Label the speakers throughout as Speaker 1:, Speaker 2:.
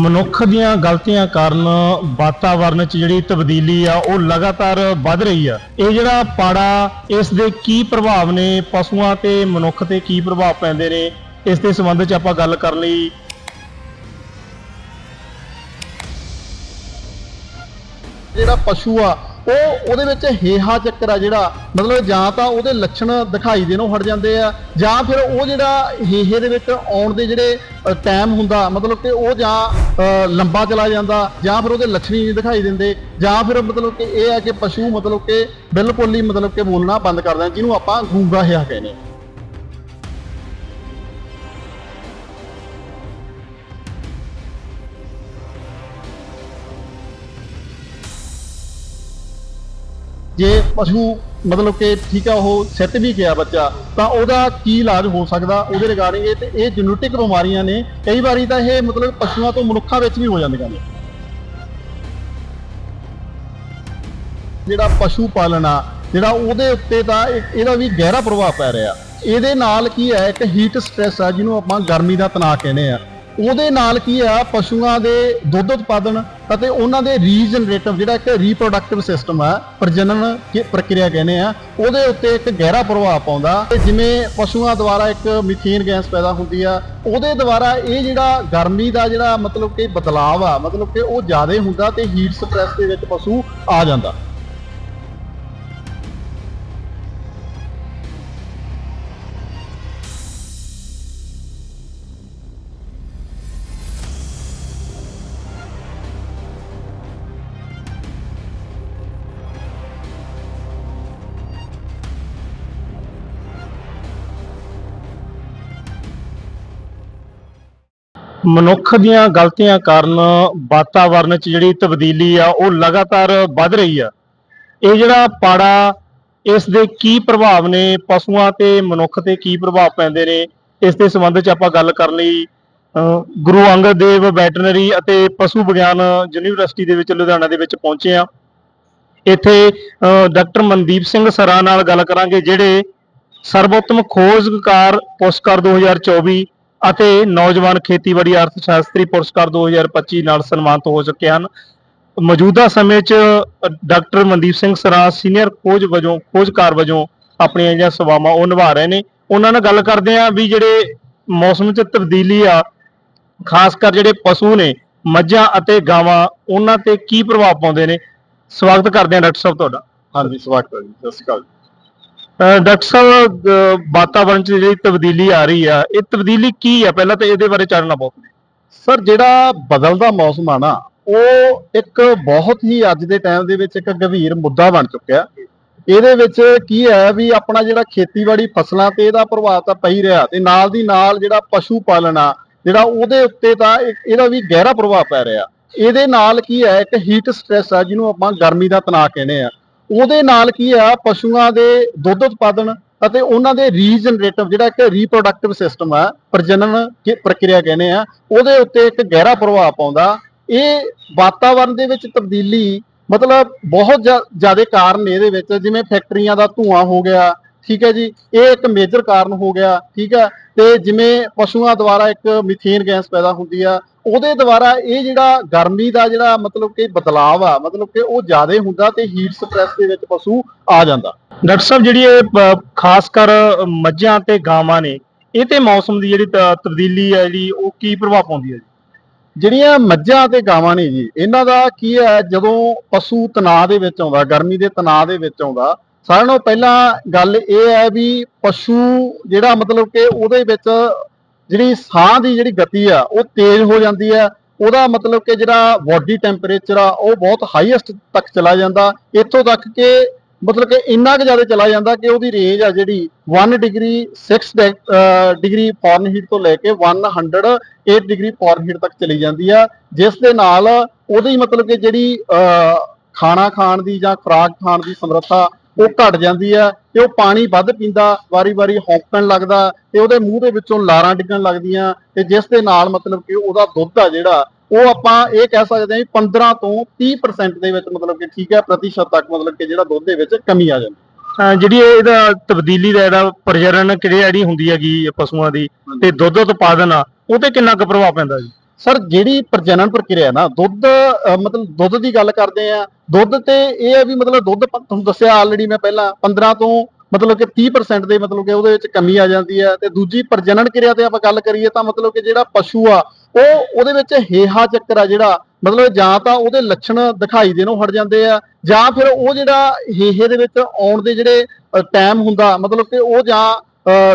Speaker 1: ਮਨੁੱਖ ਦੀਆਂ ਗਲਤੀਆਂ ਕਾਰਨ ਵਾਤਾਵਰਣ 'ਚ ਜਿਹੜੀ ਤਬਦੀਲੀ ਆ, ਉਹ ਲਗਾਤਾਰ ਵੱਧ ਰਹੀ ਆ। ਇਹ ਜਿਹੜਾ ਪਾੜਾ, ਇਸ ਦੇ ਕੀ ਪ੍ਰਭਾਵ ਨੇ, ਪਸ਼ੂਆਂ ਤੇ ਮਨੁੱਖ ਤੇ ਕੀ ਪ੍ਰਭਾਵ ਪੈਂਦੇ ਨੇ, ਇਸ ਦੇ ਸੰਬੰਧ 'ਚ ਆਪਾਂ ਗੱਲ ਕਰਨ ਲਈ
Speaker 2: ਜਿਹੜਾ ਪਸ਼ੂ ਆ ਉਹ ਉਹਦੇ ਵਿੱਚ ਹੇਹਾ ਚੱਕਰ ਆ ਜਿਹੜਾ, ਮਤਲਬ ਜਾਂ ਤਾਂ ਉਹਦੇ ਲੱਛਣ ਦਿਖਾਈ ਦੇਣੋਂ ਹਟ ਜਾਂਦੇ ਆ, ਜਾਂ ਫਿਰ ਉਹ ਜਿਹੜਾ ਹੇਹੇ ਦੇ ਵਿੱਚ ਆਉਣ ਦੇ ਜਿਹੜੇ ਟਾਈਮ ਹੁੰਦਾ, ਮਤਲਬ ਕਿ ਉਹ ਜਾਂ ਲੰਬਾ ਚਲਾ ਜਾਂਦਾ, ਜਾਂ ਫਿਰ ਉਹਦੇ ਲੱਛਣ ਹੀ ਨਹੀਂ ਦਿਖਾਈ ਦਿੰਦੇ, ਜਾਂ ਫਿਰ ਮਤਲਬ ਕਿ ਇਹ ਆ ਕਿ ਪਸ਼ੂ ਮਤਲਬ ਕਿ ਬਿਲਕੁਲ ਹੀ ਮਤਲਬ ਕਿ ਬੋਲਣਾ ਬੰਦ ਕਰ ਦਿੰਦਾ ਜਿਹਨੂੰ ਆਪਾਂ ਗੂੰਗਾ ਹਿਆ ਕਹਿੰਦੇ ਜੇ ਪਸ਼ੂ ਮਤਲਬ ਕਿ ਠੀਕ ਆ, ਉਹ ਸਿੱਟ ਵੀ ਗਿਆ ਬੱਚਾ, ਤਾਂ ਉਹਦਾ ਕੀ ਇਲਾਜ ਹੋ ਸਕਦਾ ਉਹਦੇ ਰਿਗਾਰਡਿੰਗ ਇਹ ਤੇ ਇਹ ਜੈਨੇਟਿਕ ਬਿਮਾਰੀਆਂ ਨੇ, ਕਈ ਵਾਰੀ ਤਾਂ ਇਹ ਮਤਲਬ ਪਸ਼ੂਆਂ ਤੋਂ ਮਨੁੱਖਾਂ ਵਿੱਚ ਵੀ ਹੋ ਜਾਂਦੀਆਂ ਨੇ। ਜਿਹੜਾ ਪਸ਼ੂ ਪਾਲਣ ਆ, ਜਿਹੜਾ ਉਹਦੇ ਉੱਤੇ ਤਾਂ ਇਹਦਾ ਵੀ ਗਹਿਰਾ ਪ੍ਰਭਾਵ ਪੈ ਰਿਹਾ। ਇਹਦੇ ਨਾਲ ਕੀ ਹੈ, ਇੱਕ ਹੀਟ ਸਟ੍ਰੈਸ ਆ, ਜਿਹਨੂੰ ਆਪਾਂ ਗਰਮੀ ਦਾ ਤਣਾਅ ਕਹਿੰਦੇ ਆ। ਉਹਦੇ ਨਾਲ ਕੀ ਆ, ਪਸ਼ੂਆਂ ਦੇ ਦੁੱਧ ਉਤਪਾਦਨ ਅਤੇ ਉਹਨਾਂ ਦੇ ਰੀਜਨਰੇਟਿਵ ਜਿਹੜਾ ਇੱਕ ਰੀਪਰੋਡਕਟਿਵ ਸਿਸਟਮ ਆ, ਪ੍ਰਜਨਨ ਕੀ ਪ੍ਰਕਿਰਿਆ ਕਹਿੰਦੇ ਆ, ਉਹਦੇ ਉੱਤੇ ਇੱਕ ਗਹਿਰਾ ਪ੍ਰਭਾਵ ਪਾਉਂਦਾ। ਤੇ ਜਿਵੇਂ ਪਸ਼ੂਆਂ ਦੁਆਰਾ ਇੱਕ ਮੀਥੇਨ ਗੈਸ ਪੈਦਾ ਹੁੰਦੀ ਆ, ਉਹਦੇ ਦੁਆਰਾ ਇਹ ਜਿਹੜਾ ਗਰਮੀ ਦਾ ਜਿਹੜਾ ਮਤਲਬ ਕਿ ਬਦਲਾਵ ਆ, ਮਤਲਬ ਕਿ ਉਹ ਜ਼ਿਆਦਾ ਹੁੰਦਾ ਤੇ ਹੀਟ ਸਟ੍ਰੈਸ ਦੇ ਵਿੱਚ ਪਸ਼ੂ ਆ ਜਾਂਦਾ।
Speaker 1: ਮਨੁੱਖ ਦੀਆਂ ਗਲਤੀਆਂ ਕਾਰਨ ਵਾਤਾਵਰਣ 'ਚ ਜਿਹੜੀ ਤਬਦੀਲੀ ਆ, ਉਹ ਲਗਾਤਾਰ ਵੱਧ ਰਹੀ ਆ। ਇਹ ਜਿਹੜਾ ਪਾੜਾ, ਇਸ ਦੇ ਕੀ ਪ੍ਰਭਾਵ ਨੇ, ਪਸ਼ੂਆਂ ਤੇ ਮਨੁੱਖ ਤੇ ਕੀ ਪ੍ਰਭਾਵ ਪੈਂਦੇ ਨੇ, ਇਸ ਦੇ ਸੰਬੰਧ 'ਚ ਆਪਾਂ ਗੱਲ ਕਰਨ ਲਈ ਗੁਰੂ ਅੰਗਦ ਦੇਵ ਵੈਟਰਨਰੀ ਅਤੇ ਪਸ਼ੂ ਵਿਗਿਆਨ ਯੂਨੀਵਰਸਿਟੀ ਦੇ ਵਿੱਚ ਲੁਧਿਆਣਾ ਦੇ ਵਿੱਚ ਪਹੁੰਚੇ ਆ। ਇੱਥੇ ਡਾਕਟਰ ਮਨਦੀਪ ਸਿੰਘ ਸਰਾ ਨਾਲ ਗੱਲ ਕਰਾਂਗੇ, ਜਿਹੜੇ ਸਰਵੋਤਮ ਖੋਜਕਾਰ ਪੁਰਸਕਾਰ 2024 ਅਤੇ ਨੌਜਵਾਨ ਖੇਤੀਬਾੜੀ ਅਰਥ ਸ਼ਾਸਤਰੀ ਪੁਰਸਕਾਰ 2025 ਨਾਲ ਸਨਮਾਨਿਤ ਹੋ ਚੁੱਕੇ ਹਨ। ਮੌਜੂਦਾ ਸਮੇਂ 'ਚ ਡਾਕਟਰ ਮਨਦੀਪ ਸਿੰਘ ਸਰਾ ਸੀਨੀਅਰ ਖੋਜ ਵਜੋਂ, ਖੋਜਕਾਰ ਵਜੋਂ ਆਪਣੀਆਂ ਜਿਹੜੀਆਂ ਸੇਵਾਵਾਂ ਉਹ ਨਿਭਾ ਰਹੇ ਨੇ। ਉਹਨਾਂ ਨਾਲ ਗੱਲ ਕਰਦੇ ਆ ਵੀ ਜਿਹੜੇ ਮੌਸਮ 'ਚ ਤਬਦੀਲੀ ਆ, ਖਾਸ ਕਰ ਜਿਹੜੇ ਪਸ਼ੂ ਨੇ, ਮੱਝਾਂ ਅਤੇ ਗਾਵਾਂ, ਉਹਨਾਂ ਤੇ ਕੀ ਪ੍ਰਭਾਵ ਪਾਉਂਦੇ ਨੇ। ਸਵਾਗਤ ਕਰਦੇ ਆ ਡਾਕਟਰ ਸਾਹਿਬ ਤੁਹਾਡਾ।
Speaker 2: ਹਾਂਜੀ, ਸਵਾਗਤ ਹੈ ਜੀ, ਸਤਿ ਸ਼੍ਰੀ ਅਕਾਲ
Speaker 1: ਅਹ ਡਾਕਟਰ ਸਾਹਿਬ, ਅਹ ਵਾਤਾਵਰਣ 'ਚ ਜਿਹੜੀ ਤਬਦੀਲੀ ਆ ਰਹੀ ਆ, ਇਹ ਤਬਦੀਲੀ ਕੀ ਆ? ਪਹਿਲਾਂ ਤਾਂ ਇਹਦੇ ਬਾਰੇ ਜਾਣਨਾ ਬਹੁਤ
Speaker 2: ਸਰ, ਜਿਹੜਾ ਬਦਲਦਾ ਮੌਸਮ ਆ ਨਾ, ਉਹ ਇੱਕ ਬਹੁਤ ਹੀ ਅੱਜ ਦੇ ਟਾਈਮ ਦੇ ਵਿੱਚ ਇੱਕ ਗੰਭੀਰ ਮੁੱਦਾ ਬਣ ਚੁੱਕਿਆ। ਇਹਦੇ ਵਿੱਚ ਕੀ ਹੈ ਵੀ ਆਪਣਾ ਜਿਹੜਾ ਖੇਤੀਬਾੜੀ ਫਸਲਾਂ ਤੇ ਇਹਦਾ ਪ੍ਰਭਾਵ ਤਾਂ ਪਈ ਰਿਹਾ ਤੇ ਨਾਲ ਦੀ ਨਾਲ ਜਿਹੜਾ ਪਸ਼ੂ ਪਾਲਣ ਆ, ਜਿਹੜਾ ਉਹਦੇ ਉੱਤੇ ਤਾਂ ਇਹਦਾ ਵੀ ਗਹਿਰਾ ਪ੍ਰਭਾਵ ਪੈ ਰਿਹਾ। ਇਹਦੇ ਨਾਲ ਕੀ ਹੈ, ਇੱਕ ਹੀਟ ਸਟ੍ਰੈਸ ਆ, ਜਿਹਨੂੰ ਆਪਾਂ ਗਰਮੀ ਦਾ ਤਣਾਅ ਕਹਿੰਦੇ ਆ। ਉਹਦੇ ਨਾਲ ਕੀ ਆ, ਪਸ਼ੂਆਂ ਦੇ ਦੁੱਧ ਉਤਪਾਦਨ ਅਤੇ ਉਹਨਾਂ ਦੇ ਰੀਜਨਰੇਟਿਵ ਜਿਹੜਾ ਇੱਕ ਰੀਪਰੋਡਕਟਿਵ ਸਿਸਟਮ ਆ, ਪ੍ਰਜਨਨ ਕੀ ਪ੍ਰਕਿਰਿਆ ਕਹਿੰਦੇ ਆ, ਉਹਦੇ ਉੱਤੇ ਇੱਕ ਗਹਿਰਾ ਪ੍ਰਭਾਵ ਪਾਉਂਦਾ। ਇਹ ਵਾਤਾਵਰਣ ਦੇ ਵਿੱਚ ਤਬਦੀਲੀ ਮਤਲਬ ਬਹੁਤ ਜ਼ਿਆਦਾ ਕਾਰਨ ਨੇ ਇਹਦੇ ਵਿੱਚ, ਜਿਵੇਂ ਫੈਕਟਰੀਆਂ ਦਾ ਧੂਆਂ ਹੋ ਗਿਆ, ਠੀਕ ਹੈ ਜੀ, ਇਹ ਇੱਕ ਮੇਜਰ ਕਾਰਨ ਹੋ ਗਿਆ, ਠੀਕ ਹੈ। ਤੇ ਜਿਵੇਂ ਪਸ਼ੂਆਂ ਦੁਆਰਾ ਇੱਕ ਮੀਥੇਨ ਗੈਸ ਪੈਦਾ ਹੁੰਦੀ ਆ ਉਹਦੇ ਦੁਆਰਾ ਇਹ ਜਿਹੜਾ ਗਰਮੀ ਦਾ ਜਿਹੜਾ ਮਤਲਬ ਕਿ ਬਦਲਾਵ ਆ ਮਤਲਬ ਕਿ ਉਹ ਜ਼ਿਆਦਾ ਹੁੰਦਾ ਤੇ ਹੀਟ ਸਟ੍ਰੈਸ ਦੇ ਵਿੱਚ ਪਸ਼ੂ ਆ ਜਾਂਦਾ।
Speaker 1: ਡਾਕਟਰ ਸਾਹਿਬ ਜਿਹੜੀ ਇਹ ਖਾਸ ਕਰ ਮੱਝਾਂ ਤੇ ਗਾਵਾਂ ਨੇ ਇਹ ਤੇ ਮੌਸਮ ਦੀ ਜਿਹੜੀ ਤਬਦੀਲੀ ਹੈ ਜਿਹੜੀ ਉਹ ਕੀ ਪ੍ਰਭਾਵ ਪਾਉਂਦੀ ਹੈ
Speaker 2: ਜਿਹੜੀਆਂ ਮੱਝਾਂ ਤੇ ਗਾਵਾਂ ਨੇ ਜੀ ਇਹਨਾਂ ਦਾ ਕੀ ਹੈ ਜਦੋਂ ਪਸ਼ੂ ਤਣਾਅ ਦੇ ਵਿੱਚ ਆਉਂਦਾ ਗਰਮੀ ਦੇ ਤਣਾਅ ਦੇ ਵਿੱਚ ਆਉਂਦਾ ਸਾਰਿਆਂ ਨਾਲੋਂ ਪਹਿਲਾਂ ਗੱਲ ਇਹ ਹੈ ਵੀ ਪਸ਼ੂ ਜਿਹੜਾ ਮਤਲਬ ਕਿ ਉਹਦੇ ਵਿੱਚ ਜਿਹੜੀ ਸਾਹ ਦੀ ਜਿਹੜੀ ਗਤੀ ਆ, ਉਹ ਤੇਜ਼ ਹੋ ਜਾਂਦੀ ਹੈ ਉਹਦਾ ਮਤਲਬ ਕਿ ਜਿਹੜਾ ਬਾਡੀ ਟੈਂਪਰੇਚਰ ਆ, ਉਹ ਬਹੁਤ ਹਾਈਐਸਟ ਤੱਕ ਚਲਾ ਜਾਂਦਾ। ਇੱਥੋਂ ਤੱਕ ਕਿ ਮਤਲਬ ਕਿ ਇੰਨਾ ਕੁ ਜ਼ਿਆਦਾ ਚਲਾ ਜਾਂਦਾ ਕਿ ਉਹਦੀ ਰੇਂਜ ਆ ਜਿਹੜੀ 1 ਡਿਗਰੀ 6 ਡਿਗਰੀ ਫਾਰਨਹੀਟ ਤੋਂ ਲੈ ਕੇ 108 ਡਿਗਰੀ ਫਾਰਨਹੀਟ ਤੱਕ ਚਲੀ ਜਾਂਦੀ ਆ। ਜਿਸ ਦੇ ਨਾਲ ਉਹਦੀ ਮਤਲਬ ਕਿ ਜਿਹੜੀ ਖਾਣਾ ਖਾਣ ਦੀ ਜਾਂ ਖੁਰਾਕ ਖਾਣ ਦੀ ਸਮਰੱਥਾ ਉਹ ਘਟ ਜਾਂਦੀ ਆ ਤੇ ਉਹ ਪਾਣੀ ਵੱਧ ਪੀਂਦਾ ਵਾਰੀ-ਵਾਰੀ ਹੌਕਣ ਲੱਗਦਾ ਤੇ ਉਹਦੇ ਮੂੰਹ ਦੇ ਵਿੱਚੋਂ ਲਾਰਾਂ ਡਿੱਗਣ ਲੱਗਦੀਆਂ ਤੇ ਜਿਸ ਦੇ ਨਾਲ ਮਤਲਬ ਕਿ ਉਹਦਾ ਦੁੱਧ ਆ ਜਿਹੜਾ, ਉਹ ਆਪਾਂ ਇਹ ਕਹਿ ਸਕਦੇ ਹਾਂ ਵੀ 15 ਤੋਂ 30% ਦੇ ਵਿੱਚ ਮਤਲਬ ਕਿ ਠੀਕ ਹੈ, ਪ੍ਰਤੀਸ਼ਤ ਤੱਕ ਮਤਲਬ ਕਿ ਜਿਹੜਾ ਦੁੱਧ ਦੇ ਵਿੱਚ ਕਮੀ ਆ ਜਾਂਦੀ।
Speaker 1: ਜਿਹੜੀ ਇਹਦਾ ਤਬਦੀਲੀ ਦਾ ਇਹਦਾ ਪ੍ਰਜਨਨ ਕਿਰਿਆ ਜਿਹੜੀ ਹੁੰਦੀ ਹੈਗੀ ਪਸ਼ੂਆਂ ਦੀ ਤੇ ਦੁੱਧ ਉਤਪਾਦਨ ਆ ਉਹ ਤੇ ਕਿੰਨਾ ਕੁ ਪ੍ਰਭਾਵ ਪੈਂਦਾ ਜੀ?
Speaker 2: ਸਰ ਜਿਹੜੀ ਪ੍ਰਜਨਨ ਪ੍ਰਕਿਰਿਆ ਨਾ ਦੁੱਧ ਅਹ, ਮਤਲਬ ਦੁੱਧ ਦੀ ਗੱਲ ਕਰਦੇ ਆ ਦੁੱਧ ਤੇ ਇਹ ਹੈ ਵੀ ਮਤਲਬ ਦੁੱਧ ਪ- ਤੁਹਾਨੂੰ ਦੱਸਿਆ ਆਲਰੇਡੀ ਮੈਂ ਪਹਿਲਾਂ 15 ਤੋਂ ਮਤਲਬ ਕਿ 30% ਦੇ ਮਤਲਬ ਕਿ ਉਹਦੇ ਵਿੱਚ ਕਮੀ ਆ ਜਾਂਦੀ ਹੈ ਤੇ ਦੂਜੀ ਪ੍ਰਜਨਨ ਕਿਰਿਆ ਤੇ ਆਪਾਂ ਗੱਲ ਕਰੀਏ ਤਾਂ ਮਤਲਬ ਕਿ ਜਿਹੜਾ ਪਸ਼ੂ ਆ ਉਹ ਉਹਦੇ ਵਿੱਚ ਹੇਹਾ ਚੱਕਰ ਆ ਜਿਹੜਾ ਮਤਲਬ ਜਾਂ ਤਾਂ ਉਹਦੇ ਲੱਛਣ ਦਿਖਾਈ ਦੇਣੋਂ ਹਟ ਜਾਂਦੇ ਆ ਜਾਂ ਫਿਰ ਉਹ ਜਿਹੜਾ ਹੇਹੇ ਦੇ ਵਿੱਚ ਆਉਣ ਦੇ ਜਿਹੜੇ ਟਾਈਮ ਹੁੰਦਾ ਮਤਲਬ ਕਿ ਉਹ ਜਾਂ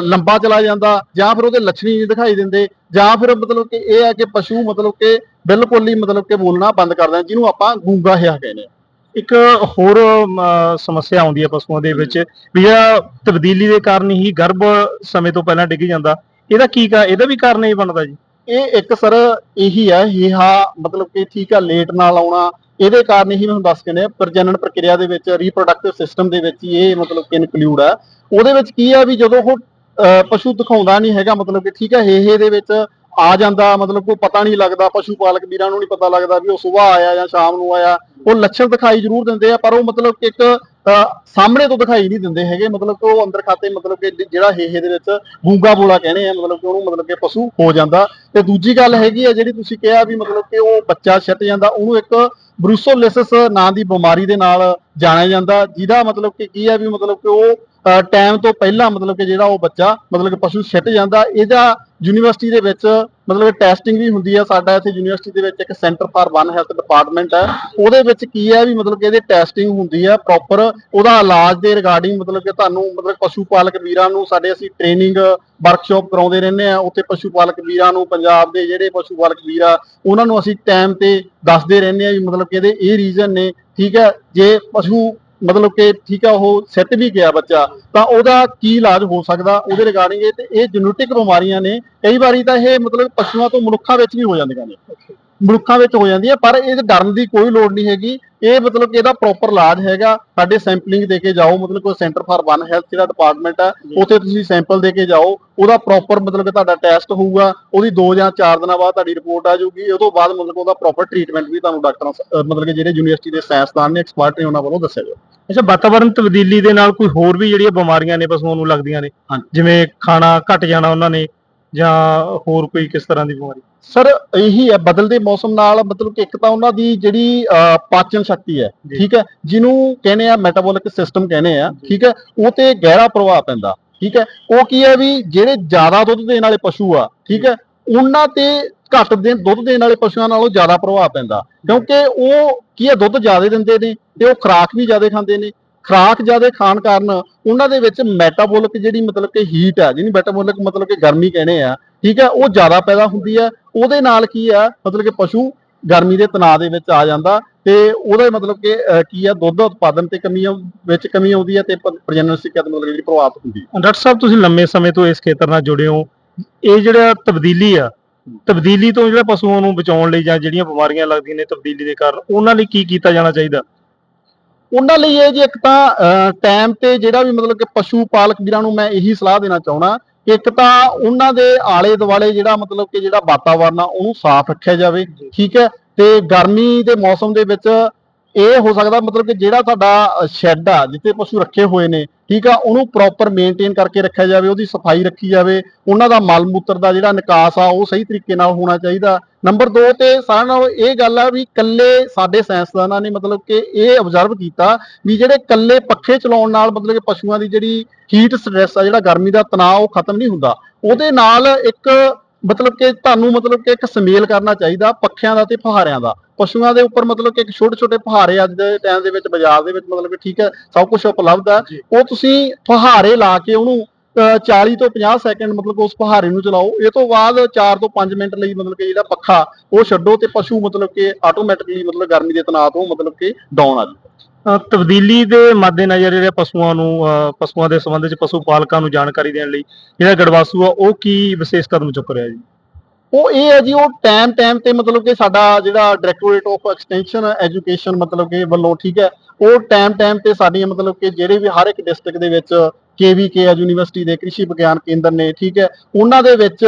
Speaker 2: ਲੰਬਾ ਚਲਾ ਜਾਂਦਾ ਜਾਂ ਫਿਰ ਉਹਦੇ ਲੱਛਣ ਨਹੀਂ ਦਿਖਾਈ ਦਿੰਦੇ ਜਾਂ ਫਿਰ ਮਤਲਬ ਕਿ ਇਹ ਹੈ ਕਿ ਪਸ਼ੂ ਮਤਲਬ ਕਿ ਬਿਲਕੁਲ ਹੀ ਮਤਲਬ ਕਿ ਬੋਲਣਾ ਬੰਦ ਕਰ ਦਿੰਦਾ ਜਿਹਨੂੰ ਆਪਾਂ ਗੂੰਗਾ ਹਿਆ ਕਹਿੰਦੇ ਆ।
Speaker 1: ਇੱਕ ਹੋਰ ਅਮ, ਸਮੱਸਿਆ ਆਉਂਦੀ ਹੈ ਪਸ਼ੂਆਂ ਦੇ ਵਿੱਚ ਵੀ ਜਿਹੜਾ ਤਬਦੀਲੀ ਦੇ ਕਾਰਨ ਹੀ ਗਰਭ ਸਮੇਂ ਤੋਂ ਪਹਿਲਾਂ ਡਿੱਗ ਜਾਂਦਾ। ਇਹਦਾ ਕੀ ਕਾ ਇਹਦਾ ਵੀ ਕਾਰਨ ਇਹ ਬਣਦਾ ਜੀ।
Speaker 2: ਇਹ ਇੱਕ ਸਰ ਇਹੀ ਹੈ ਹਿਹਾ ਮਤਲਬ ਕਿ ਠੀਕ ਆ ਲੇਟ ਨਾਲ ਆਉਣਾ ਇਹਦੇ ਕਾਰਨ ਹੀ ਮੈਂ ਦੱਸ ਕਹਿੰਦੇ ਆ ਪ੍ਰਜਨਨ ਪ੍ਰਕਿਰਿਆ ਦੇ ਵਿੱਚ ਰੀਪਰੋਡਕਟਿਵ ਸਿਸਟਮ ਦੇ ਵਿੱਚ ਇਹ ਮਤਲਬ ਕਿ ਇਨਕਲੂਡ ਆ। ਉਹਦੇ ਵਿੱਚ ਕੀ ਆ ਵੀ ਜਦੋਂ ਉਹ ਅਹ, ਪਸ਼ੂ ਦਿਖਾਉਂਦਾ ਨਹੀਂ ਹੈਗਾ ਮਤਲਬ ਕਿ ਠੀਕ ਹੈ ਹੇਹੇ ਦੇ ਵਿੱਚ ਆ ਜਾਂਦਾ, ਮਤਲਬ ਕੋਈ ਪਤਾ ਨਹੀਂ ਲੱਗਦਾ, ਪਸ਼ੂ ਪਾਲਕ ਵੀਰਾਂ ਨੂੰ ਨਹੀਂ ਪਤਾ ਲੱਗਦਾ ਵੀ ਉਹ ਸਵੇਰ ਆਇਆ ਜਾਂ ਸ਼ਾਮ ਨੂੰ ਆਇਆ। ਉਹ ਲੱਛਣ ਦਿਖਾਈ ਜ਼ਰੂਰ ਦਿੰਦੇ ਆ, ਪਰ ਉਹ ਮਤਲਬ ਇੱਕ ਸਾਹਮਣੇ ਤੋਂ ਦਿਖਾਈ ਨਹੀਂ ਦਿੰਦੇ ਹੈਗੇ। ਮਤਲਬ ਕਿ ਉਹ ਅੰਦਰ ਖਾਤੇ, ਮਤਲਬ ਕਿ ਜਿਹੜਾ ਹੇਹੇ ਦੇ ਵਿੱਚ ਗੂੰਗਾ ਬੋਲਾ ਕਹਿੰਦੇ ਆ, ਮਤਲਬ ਕਿ ਉਹਨੂੰ ਮਤਲਬ ਕਿ ਪਸ਼ੂ ਹੋ ਜਾਂਦਾ। ਤੇ ਦੂਜੀ ਗੱਲ ਹੈਗੀ ਆ ਜਿਹੜੀ ਤੁਸੀਂ ਕਿਹਾ ਵੀ ਮਤਲਬ ਕਿ ਉਹ ਬੱਚਾ ਛੱਟ ਜਾਂਦਾ, ਉਹਨੂੰ ਇੱਕ ਬਰੂਸੋਲਿਸਿਸ ਨਾਂ ਦੀ ਬਿਮਾਰੀ ਦੇ ਨਾਲ ਜਾਣਿਆ ਜਾਂਦਾ, ਜਿਹਦਾ ਮਤਲਬ ਕਿ ਕੀ ਆ ਵੀ ਮਤਲਬ ਕਿ ਉਹ ਟਾਈਮ ਤੋਂ ਪਹਿਲਾਂ ਮਤਲਬ ਕਿ ਜਿਹੜਾ ਉਹ ਬੱਚਾ ਮਤਲਬ ਕਿ ਪਸ਼ੂ ਛਿੱਟ ਜਾਂਦਾ, ਇਹਦਾ ਯੂਨੀਵਰਸਿਟੀ ਦੇ ਵਿੱਚ ਮਤਲਬ ਟੈਸਟਿੰਗ ਵੀ ਹੁੰਦੀ ਆ, ਸਾਡਾ ਇੱਥੇ ਯੂਨੀਵਰਸਿਟੀ ਦੇ ਵਿੱਚ ਇੱਕ centre for one health department ਹੈ ਉਹਦੇ ਵਿੱਚ ਕੀ ਹੈ ਵੀ ਮਤਲਬ ਕਿ ਇਹਦੇ ਟੈਸਟਿੰਗ ਹੁੰਦੀ ਆ ਪ੍ਰੋਪਰ ਉਹਦਾ ਇਲਾਜ ਦੇ ਰਿਗਾਰਡਿੰਗ ਮਤਲਬ ਕਿ ਤੁਹਾਨੂੰ ਮਤਲਬ ਪਸ਼ੂ ਪਾਲਕ ਵੀਰਾਂ ਨੂੰ ਸਾਡੇ ਅਸੀਂ ਟ੍ਰੇਨਿੰਗ ਵਰਕਸ਼ਾਪ ਕਰਾਉਂਦੇ ਰਹਿੰਦੇ ਆ, ਉੱਥੇ ਪਸ਼ੂ ਪਾਲਕ ਵੀਰਾਂ ਨੂੰ ਪੰਜਾਬ ਦੇ ਜਿਹੜੇ ਪਸ਼ੂ ਪਾਲਕ ਵੀਰ ਆ, ਉਹਨਾਂ ਨੂੰ ਅਸੀਂ ਟਾਈਮ ਤੇ ਦੱਸਦੇ ਰਹਿੰਦੇ ਆ ਵੀ ਮਤਲਬ ਕਿ ਇਹਦੇ ਇਹ ਰੀਜ਼ਨ ਨੇ। ਠੀਕ ਹੈ ਜੇ ਪਸ਼ੂ ਮਤਲਬ ਕਿ ਠੀਕ ਆ, ਉਹ ਸੈੱਟ ਵੀ ਗਿਆ ਬੱਚਾ, ਤਾਂ ਉਹਦਾ ਕੀ ਇਲਾਜ ਹੋ ਸਕਦਾ ਉਹਦੇ ਰਿਗਾਰਡਿੰਗ ਇਹ ਤੇ ਇਹ ਜੈਨੇਟਿਕ ਬਿਮਾਰੀਆਂ ਨੇ, ਕਈ ਵਾਰੀ ਤਾਂ ਇਹ ਮਤਲਬ ਪਸ਼ੂਆਂ ਤੋਂ ਮਨੁੱਖਾਂ ਵਿੱਚ ਵੀ ਹੋ ਜਾਂਦੀਆਂ ਨੇ। ਮਨੁੱਖਾਂ ਵਿੱਚ ਹੋ ਜਾਂਦੀਆਂ ਪਰ ਇਹ ਡਰਨ ਦੀ ਕੋਈ ਲੋੜ ਨਹੀਂ ਹੈਗੀ। ਇਹ ਮਤਲਬ ਕਿ ਇਹਦਾ ਪ੍ਰੋਪਰ ਇਲਾਜ ਹੈਗਾ। ਸਾਡੇ ਸੈਂਪਲਿੰਗ ਦੇ ਕੇ ਜਾਓ ਮਤਲਬ ਕੋਈ ਸੈਂਟਰ ਫਾਰ ਵਨ ਹੈਲਥ ਜਿਹੜਾ ਡਿਪਾਰਟਮੈਂਟ ਆ ਉੱਥੇ ਤੁਸੀਂ ਸੈਂਪਲ ਦੇ ਕੇ ਜਾਓ। ਉਹਦਾ ਪ੍ਰੋਪਰ ਮਤਲਬ ਕਿ ਤੁਹਾਡਾ ਟੈਸਟ ਹੋਊਗਾ ਉਹਦੀ 2 ਜਾਂ 4 ਦਿਨਾਂ ਬਾਅਦ ਤੁਹਾਡੀ ਰਿਪੋਰਟ ਆ ਜਾਊਗੀ। ਉਹ ਤੋਂ ਬਾਅਦ ਮਤਲਬ ਕਿ ਉਹਦਾ ਪ੍ਰੋਪਰ ਟ੍ਰੀਟਮੈਂਟ ਵੀ ਤੁਹਾਨੂੰ ਡਾਕਟਰਾਂ ਮਤਲਬ ਕਿ ਜਿਹੜੇ ਯੂਨੀਵਰਸਿਟੀ ਦੇ ਸਾਇੰਸਦਾਨ ਨੇ ਐਕਸਪਰਟ ਨੇ ਉਹਨਾਂ ਵੱਲੋਂ ਦੱਸਿਆ ਜਾਊਗਾ
Speaker 1: ਅੱਛਾ ਵਾਤਾਵਰਣ ਤਬਦੀਲੀ ਦੇ ਨਾਲ ਕੋਈ ਹੋਰ ਵੀ ਜਿਹੜੀਆਂ ਬਿਮਾਰੀਆਂ ਨੇ ਪਸ਼ੂਆਂ ਨੂੰ ਲੱਗਦੀਆਂ ਨੇ। ਜਿਵੇਂ ਖਾਣਾ ਘਟ ਜਾਣਾ ਉਹਨਾਂ ਨੇ ਜਾਂ ਹੋਰ ਕੋਈ ਕਿਸ ਤਰ੍ਹਾਂ ਦੀ ਬਿਮਾਰੀ?
Speaker 2: ਸਰ ਇਹੀ ਹੈ ਬਦਲਦੇ ਮੌਸਮ ਨਾਲ ਮਤਲਬ ਕਿ ਇੱਕ ਤਾਂ ਉਹਨਾਂ ਦੀ ਜਿਹੜੀ ਪਾਚਨ ਸ਼ਕਤੀ ਹੈ। ਠੀਕ ਹੈ? ਜਿਹਨੂੰ ਕਹਿੰਦੇ ਆ ਮੈਟਾਬੋਲਿਕ ਸਿਸਟਮ ਕਹਿੰਦੇ ਆ ਠੀਕ ਹੈ? ਉਹ ਤੇ ਗਹਿਰਾ ਪ੍ਰਭਾਵ ਪੈਂਦਾ ਠੀਕ ਹੈ? ਉਹ ਕੀ ਹੈ ਵੀ ਜਿਹੜੇ ਜ਼ਿਆਦਾ ਦੁੱਧ ਦੇਣ ਵਾਲੇ ਪਸ਼ੂ ਆ ਠੀਕ ਹੈ? ਉਹਨਾਂ ਤੇ ਘੱਟ ਦੇ ਦੁੱਧ ਦੇਣ ਵਾਲੇ ਪਸ਼ੂਆਂ ਨਾਲੋਂ ਜ਼ਿਆਦਾ ਪ੍ਰਭਾਵ ਪੈਂਦਾ ਕਿਉਂਕਿ ਉਹ ਕੀ ਹੈ ਦੁੱਧ ਜ਼ਿਆਦਾ ਦਿੰਦੇ ਨੇ ਤੇ ਉਹ ਖੁਰਾਕ ਵੀ ਜ਼ਿਆਦਾ ਖਾਂਦੇ ਨੇ ਖੁਰਾਕ ਜ਼ਿਆਦਾ ਖਾਣ ਕਾਰਨ ਉਹਨਾਂ ਦੇ ਵਿੱਚ ਮੈਟਾਬੋਲਿਕ ਜਿਹੜੀ ਮਤਲਬ ਕਿ ਹੀਟ ਆ, ਜਿਹਨੂੰ ਮੈਟਾਬੋਲਿਕ ਮਤਲਬ ਕਿ ਗਰਮੀ ਕਹਿੰਦੇ ਆ, ਠੀਕ ਹੈ ਉਹ ਜ਼ਿਆਦਾ ਪੈਦਾ ਹੁੰਦੀ ਹੈ ਉਹਦੇ ਨਾਲ ਕੀ ਆ, ਮਤਲਬ ਕਿ ਪਸ਼ੂ ਗਰਮੀ ਦੇ ਤਣਾਅ ਦੇ ਵਿੱਚ ਆ ਜਾਂਦਾ ਤੇ ਉਹਦਾ ਮਤਲਬ ਕਿ ਕੀ ਆ, ਦੁੱਧ ਉਤਪਾਦਨ ਤੇ ਕਮੀ ਵਿੱਚ ਕਮੀ ਆਉਂਦੀ ਹੈ ਤੇ ਪ- ਪ੍ਰਜਨਨ ਸਿੱਖਿਆ ਤੇ ਮਤਲਬ ਜਿਹੜੀ ਪ੍ਰਭਾਵਿਤ ਹੁੰਦੀ ਹੈ
Speaker 1: ਡਾਕਟਰ ਸਾਹਿਬ, ਤੁਸੀਂ ਲੰਮੇ ਸਮੇਂ ਤੋਂ ਇਸ ਖੇਤਰ ਨਾਲ ਜੁੜੇ ਹੋ। ਇਹ ਜਿਹੜਾ ਤਬਦੀਲੀ ਆ, ਤਬਦੀਲੀ ਤੋਂ ਜਿਹੜਾ ਪਸ਼ੂਆਂ ਨੂੰ ਬਚਾਉਣ ਲਈ ਜਾਂ ਜਿਹੜੀਆਂ ਬਿਮਾਰੀਆਂ ਲੱਗਦੀਆਂ ਨੇ ਤਬਦੀਲੀ ਦੇ ਕਾਰਨ, ਉਹਨਾਂ ਲਈ ਕੀ ਕੀਤਾ ਜਾਣਾ ਚਾਹੀਦਾ?
Speaker 2: ਉਹਨਾਂ ਲਈ ਇਹ ਜੀ ਇੱਕ ਤਾਂ ਟਾਈਮ ਤੇ ਜਿਹੜਾ ਵੀ ਮਤਲਬ ਕਿ ਪਸ਼ੂ ਪਾਲਕ ਵੀਰਾਂ ਨੂੰ ਮੈਂ ਇਹੀ ਸਲਾਹ ਦੇਣਾ ਚਾਹਣਾ ਕਿ ਇੱਕ ਤਾਂ ਉਹਨਾਂ ਦੇ ਆਲੇ ਦੁਆਲੇ ਜਿਹੜਾ ਮਤਲਬ ਕਿ ਜਿਹੜਾ ਵਾਤਾਵਰਨ ਆ, ਉਹਨੂੰ ਸਾਫ਼ ਰੱਖਿਆ ਜਾਵੇ, ਠੀਕ ਹੈ? ਤੇ ਗਰਮੀ ਦੇ ਮੌਸਮ ਦੇ ਵਿੱਚ ਇਹ ਹੋ ਸਕਦਾ ਮਤਲਬ ਕਿ ਜਿਹੜਾ ਤੁਹਾਡਾ ਸ਼ੈੱਡ ਆ, ਜਿੱਥੇ ਪਸ਼ੂ ਰੱਖੇ ਹੋਏ ਨੇ, ਠੀਕ ਆ, ਉਹਨੂੰ ਪ੍ਰੋਪਰ ਮੇਨਟੇਨ ਕਰਕੇ ਰੱਖਿਆ ਜਾਵੇ, ਉਹਦੀ ਸਫ਼ਾਈ ਰੱਖੀ ਜਾਵੇ, ਉਹਨਾਂ ਦਾ ਮਲ ਮੂਤਰ ਦਾ ਜਿਹੜਾ ਨਿਕਾਸ ਆ, ਉਹ ਸਹੀ ਤਰੀਕੇ ਨਾਲ ਹੋਣਾ ਚਾਹੀਦਾ। ਨੰਬਰ 2 ਤੇ ਸਾਰਿਆਂ ਨਾਲੋਂ ਇਹ ਗੱਲ ਆ ਵੀ ਕੱਲੇ ਸਾਡੇ ਸਾਇੰਸਦਾਨਾਂ ਨੇ ਮਤਲਬ ਕਿ ਇਹ ਆਬਜ਼ਰਵ ਕੀਤਾ ਵੀ ਜਿਹੜੇ ਕੱਲੇ ਪੱਖੇ ਚਲਾਉਣ ਨਾਲ ਮਤਲਬ ਕਿ ਪਸ਼ੂਆਂ ਦੀ ਜਿਹੜੀ ਹੀਟ ਸਟ੍ਰੈਸ ਆ, ਜਿਹੜਾ ਗਰਮੀ ਦਾ ਤਣਾਅ, ਉਹ ਖਤਮ ਨਹੀਂ ਹੁੰਦਾ। ਉਹਦੇ ਨਾਲ ਇੱਕ ਮਤਲਬ ਕਿ ਤੁਹਾਨੂੰ ਮਤਲਬ ਕਿ ਇੱਕ ਸਮੇਲ ਕਰਨਾ ਚਾਹੀਦਾ ਪੱਖਿਆਂ ਦਾ ਤੇ ਫੁਹਾਰਿਆਂ ਦਾ। ਪਸ਼ੂਆਂ ਦੇ ਉੱਪਰ ਮਤਲਬ ਕਿ ਇੱਕ ਛੋਟੇ ਛੋਟੇ ਫੁਹਾਰੇ ਅੱਜ ਦੇ ਟਾਈਮ ਦੇ ਵਿੱਚ ਬਾਜ਼ਾਰ ਦੇ ਵਿੱਚ ਮਤਲਬ ਕਿ ਠੀਕ ਹੈ ਸਭ ਕੁਝ ਉਪਲਬਧ ਆ। ਉਹ ਤੁਸੀਂ ਫੁਹਾਰੇ ਲਾ ਕੇ ਉਹਨੂੰ ਅਹ 40 ਤੋਂ 50 ਸੈਕਿੰਡ ਮਤਲਬ ਉਸ ਫੁਹਾਰੇ ਨੂੰ ਚਲਾਓ। ਇਹ ਤੋਂ ਬਾਅਦ 4 ਤੋਂ 5 ਮਿੰਟ ਲਈ ਮਤਲਬ ਕਿ ਜਿਹੜਾ ਪੱਖਾ ਉਹ ਛੱਡੋ ਤੇ ਪਸ਼ੂ ਮਤਲਬ ਕਿ ਆਟੋਮੈਟਿਕਲੀ ਮਤਲਬ ਗਰਮੀ ਦੇ ਤਣਾਅ ਤੋਂ ਮਤਲਬ ਕਿ ਡਾਊਨ ਆ ਜਾਊ
Speaker 1: ਤਬਦੀਲੀ ਦੇ ਮੱਦੇਨਜ਼ਰ ਜਿਹੜੇ ਪਸ਼ੂਆਂ ਨੂੰ ਪਸ਼ੂਆਂ ਦੇ ਸੰਬੰਧ ਵਿੱਚ ਪਸ਼ੂ ਪਾਲਕਾਂ ਨੂੰ ਜਾਣਕਾਰੀ ਦੇਣ ਲਈ ਜਿਹੜਾ ਗੜਵਾਸੂ ਆ ਉਹ ਕੀ ਵਿਸ਼ੇਸ਼ ਕਦਮ ਚੁੱਕ ਰਿਹਾ ਜੀ?
Speaker 2: ਉਹ ਇਹ ਹੈ ਜੀ, ਉਹ ਟਾਈਮ ਟਾਈਮ ਤੇ ਮਤਲਬ ਕਿ ਸਾਡਾ ਜਿਹੜਾ ਡਾਇਰੈਕਟੋਰੇਟ ਆਫ ਐਕਸਟੈਂਸ਼ਨ ਐਜੂਕੇਸ਼ਨ ਮਤਲਬ ਕਿ ਵੱਲੋਂ ਠੀਕ ਹੈ, ਉਹ ਟਾਈਮ ਟਾਈਮ ਤੇ ਸਾਡੀਆਂ ਮਤਲਬ ਕਿ ਜਿਹੜੇ ਵੀ ਹਰ ਇੱਕ ਡਿਸਟ੍ਰਿਕਟ ਦੇ ਵਿੱਚ ਕੇਵੀਕੇ ਆ ਯੂਨੀਵਰਸਿਟੀ ਦੇ ਕ੍ਰਿਸ਼ੀ ਵਿਗਿਆਨ ਕੇਂਦਰ ਨੇ, ਠੀਕ ਹੈ, ਉਹਨਾਂ ਦੇ ਵਿੱਚ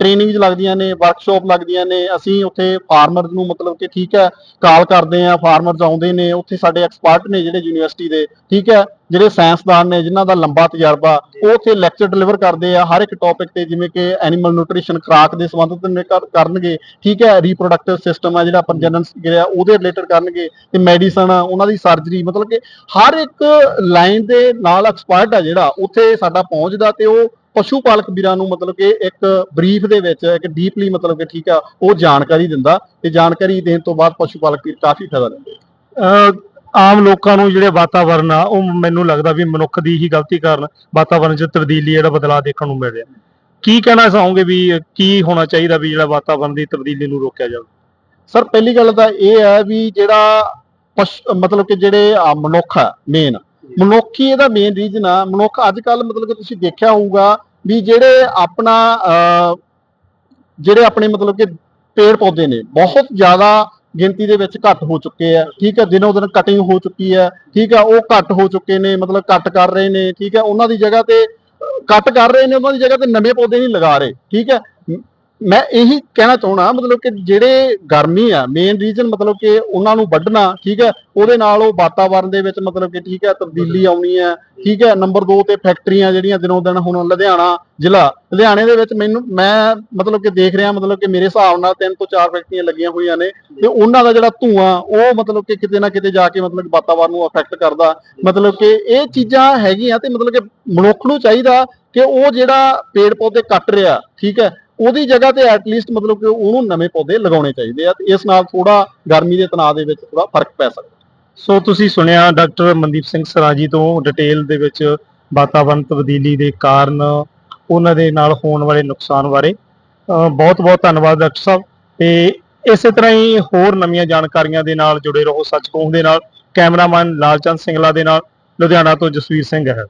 Speaker 2: ਟ੍ਰੇਨਿੰਗਸ ਲੱਗਦੀਆਂ ਨੇ ਵਰਕਸ਼ਾਪ ਲੱਗਦੀਆਂ ਨੇ, ਅਸੀਂ ਉੱਥੇ ਫਾਰਮਰਸ ਨੂੰ ਮਤਲਬ ਕਿ ਠੀਕ ਹੈ, ਕਾਲ ਕਰਦੇ ਆ ਫਾਰਮਰਸ ਆਉਂਦੇ ਨੇ, ਉੱਥੇ ਸਾਡੇ ਐਕਸਪਰਟ ਨੇ ਜਿਹੜੇ ਯੂਨੀਵਰਸਿਟੀ ਦੇ, ਠੀਕ ਹੈ, ਜਿਹੜੇ ਸਾਇੰਸਦਾਨ ਨੇ, ਜਿਨ੍ਹਾਂ ਦਾ ਲੰਬਾ ਤਜਰਬਾ, ਉਹ ਉੱਥੇ ਲੈਕਚਰ ਡਿਲੀਵਰ ਕਰਦੇ ਆ, ਹਰ ਇੱਕ ਟੌਪਿਕ ਤੇ ਜਿਵੇਂ ਕਿ ਐਨੀਮਲ ਨਿਊਟ੍ਰੀਸ਼ਨ ਖੁਰਾਕ ਦੇ ਸੰਬੰਧਿਤ ਨੇ ਕਰਨਗੇ, ਠੀਕ ਹੈ ਰੀਪਰੋਡਕਟਿਵ ਸਿਸਟਮ ਆ ਜਿਹੜਾ ਪ੍ਰਜਨਨ ਕਿਰਿਆ ਉਹਦੇ ਰਿਲੇਟਡ ਕਰਨਗੇ, ਤੇ ਮੈਡੀਸਨ ਉਹਨਾਂ ਦੀ ਸਰਜਰੀ ਮਤਲਬ ਕਿ ਹਰ ਇੱਕ ਲਾਈਨ ਦੇ ਨਾਲ ਐਕਸਪਰਟ ਆ ਜਿਹੜਾ, ਉੱਥੇ ਸਾਡਾ ਪਹੁੰਚਦਾ ਤੇ ਉਹ ਪਸ਼ੂ ਪਾਲਕ ਵੀਰਾਂ ਨੂੰ ਮਤਲਬ ਕਿ ਇੱਕ ਬਰੀਫ ਦੇ ਵਿੱਚ ਇੱਕ ਡੀਪਲੀ ਮਤਲਬ ਕਿ ਠੀਕ ਆ ਉਹ ਜਾਣਕਾਰੀ ਦਿੰਦਾ ਤੇ ਜਾਣਕਾਰੀ ਦੇਣ ਤੋਂ ਬਾਅਦ ਪਸ਼ੂ ਪਾਲਕ ਵੀਰ ਕਾਫੀ ਫਾਇਦਾ ਲੈਂਦੇ
Speaker 1: ਆਮ ਲੋਕਾਂ ਨੂੰ ਜਿਹੜੇ ਵਾਤਾਵਰਨ ਆ ਉਹ ਮੈਨੂੰ ਲੱਗਦਾ ਵੀ ਮਨੁੱਖ ਦੀ ਹੀ ਗਲਤੀ ਕਾਰਨ ਵਾਤਾਵਰਨ 'ਚ ਤਬਦੀਲੀ ਜਿਹੜਾ ਬਦਲਾਅ ਦੇਖਣ ਨੂੰ ਮਿਲ ਰਿਹਾ। ਕੀ ਕਹਿਣਾ ਚਾਹੋਗੇ ਵੀ ਕੀ ਹੋਣਾ ਚਾਹੀਦਾ ਵੀ ਜਿਹੜਾ ਵਾਤਾਵਰਨ ਦੀ ਤਬਦੀਲੀ ਨੂੰ ਰੋਕਿਆ ਜਾਵੇ?
Speaker 2: ਸਰ ਪਹਿਲੀ ਗੱਲ ਤਾਂ ਇਹ ਹੈ ਵੀ ਜਿਹੜਾ ਮਤਲਬ ਕਿ ਜਿਹੜੇ ਮਨੁੱਖ ਆ ਮੇਨ ਮਨੁੱਖੀ ਇਹਦਾ ਮੇਨ ਰੀਜਨ ਆ। ਮਨੁੱਖ ਅੱਜ ਕੱਲ ਮਤਲਬ ਕਿ ਤੁਸੀਂ ਦੇਖਿਆ ਹੋਊਗਾ ਵੀ ਜਿਹੜੇ ਆਪਣਾ ਅਹ, ਜਿਹੜੇ ਆਪਣੇ ਮਤਲਬ ਕਿ ਪੇੜ ਪੌਦੇ ਨੇ ਬਹੁਤ ਜ਼ਿਆਦਾ ਗਿਣਤੀ ਦੇ ਵਿੱਚ ਘੱਟ ਹੋ ਚੁੱਕੇ ਆ। ਠੀਕ ਹੈ ਦਿਨੋਂ ਦਿਨ ਕਟਿੰਗ ਹੋ ਚੁੱਕੀ ਹੈ ਠੀਕ ਹੈ ਉਹ ਘੱਟ ਹੋ ਚੁੱਕੇ ਨੇ ਮਤਲਬ ਕੱਟ ਕਰ ਰਹੇ ਨੇ। ਠੀਕ ਹੈ ਉਹਨਾਂ ਦੀ ਜਗ੍ਹਾ ਤੇ ਕੱਟ ਕਰ ਰਹੇ ਨੇ ਉਹਨਾਂ ਦੀ ਜਗ੍ਹਾ ਤੇ ਨਵੇਂ ਪੌਦੇ ਨਹੀਂ ਲਗਾ ਰਹੇ। ਠੀਕ ਹੈ ਮੈਂ ਇਹੀ ਕਹਿਣਾ ਚਾਹਣਾ ਮਤਲਬ ਕਿ ਜਿਹੜੇ ਗਰਮੀ ਆ ਮੇਨ ਰੀਜ਼ਨ ਮਤਲਬ ਕਿ ਉਹਨਾਂ ਨੂੰ ਵੱਢਣਾ, ਠੀਕ ਹੈ, ਉਹਦੇ ਨਾਲ ਉਹ ਵਾਤਾਵਰਣ ਦੇ ਵਿੱਚ ਮਤਲਬ ਕਿ ਠੀਕ ਹੈ, ਤਬਦੀਲੀ ਆਉਣੀ ਹੈ, ਠੀਕ ਹੈ ਨੰਬਰ 2 ਤੇ ਫੈਕਟਰੀਆਂ ਜਿਹੜੀਆਂ ਦਿਨੋਂ ਦਿਨ ਹੁਣ ਲੁਧਿਆਣਾ ਜ਼ਿਲ੍ਹਾ, ਲੁਧਿਆਣੇ ਦੇ ਵਿੱਚ ਮੈਨੂੰ, ਮੈਂ ਮਤਲਬ ਕਿ ਦੇਖ ਰਿਹਾ, ਮਤਲਬ ਕਿ ਮੇਰੇ ਹਿਸਾਬ ਨਾਲ ਤਿੰਨ ਤੋਂ ਚਾਰ ਫੈਕਟਰੀਆਂ ਲੱਗੀਆਂ ਹੋਈਆਂ ਨੇ ਤੇ ਉਹਨਾਂ ਦਾ ਜਿਹੜਾ ਧੂਆਂ, ਉਹ ਮਤਲਬ ਕਿ ਕਿਤੇ ਨਾ ਕਿਤੇ ਜਾ ਕੇ ਮਤਲਬ ਕਿ ਵਾਤਾਵਰਣ ਨੂੰ ਅਫੈਕਟ ਕਰਦਾ, ਮਤਲਬ ਕਿ ਇਹ ਚੀਜ਼ਾਂ ਹੈਗੀਆਂ ਤੇ ਮਤਲਬ ਕਿ ਮਨੁੱਖ ਨੂੰ ਚਾਹੀਦਾ ਕਿ ਉਹ ਜਿਹੜਾ ਪੇੜ ਪੌਦੇ ਕੱਟ ਰਿਹਾ, ਠੀਕ ਹੈ ਉਹਦੀ ਜਗ੍ਹਾ ਤੇ ਐਟਲੀਸਟ ਮਤਲਬ ਕਿ ਉਹਨੂੰ ਨਵੇਂ ਪੌਦੇ ਲਗਾਉਣੇ ਚਾਹੀਦੇ ਆ ਤੇ ਇਸ ਨਾਲ ਥੋੜਾ ਗਰਮੀ ਦੇ ਤਣਾਅ ਦੇ ਵਿੱਚ ਥੋੜਾ ਫ਼ਰਕ ਪੈ ਸਕਦਾ।
Speaker 1: ਸੋ ਤੁਸੀਂ ਸੁਣਿਆ ਡਾਕਟਰ ਮਨਦੀਪ ਸਿੰਘ ਸਰਾਜੀ ਤੋਂ ਡਿਟੇਲ ਦੇ ਵਿੱਚ ਵਾਤਾਵਰਣ ਤਬਦੀਲੀ ਦੇ ਕਾਰਨ ਉਹਨਾਂ ਦੇ ਨਾਲ ਹੋਣ ਵਾਲੇ ਨੁਕਸਾਨ ਬਾਰੇ। ਬਹੁਤ ਬਹੁਤ ਧੰਨਵਾਦ ਡਾਕਟਰ ਸਾਹਿਬ ਤੇ ਇਸੇ ਤਰ੍ਹਾਂ ਹੀ ਹੋਰ ਨਵੀਆਂ ਜਾਣਕਾਰੀਆਂ ਦੇ ਨਾਲ ਜੁੜੇ ਰਹੋ ਸੱਚ ਦੇ ਨਾਲ। ਕੈਮਰਾਮੈਨ ਲਾਲਚੰਦ ਸਿੰਗਲਾ ਦੇ ਨਾਲ। ਲੁਧਿਆਣਾ ਤੋਂ ਜਸਵੀਰ ਸਿੰਘ ਹੈ।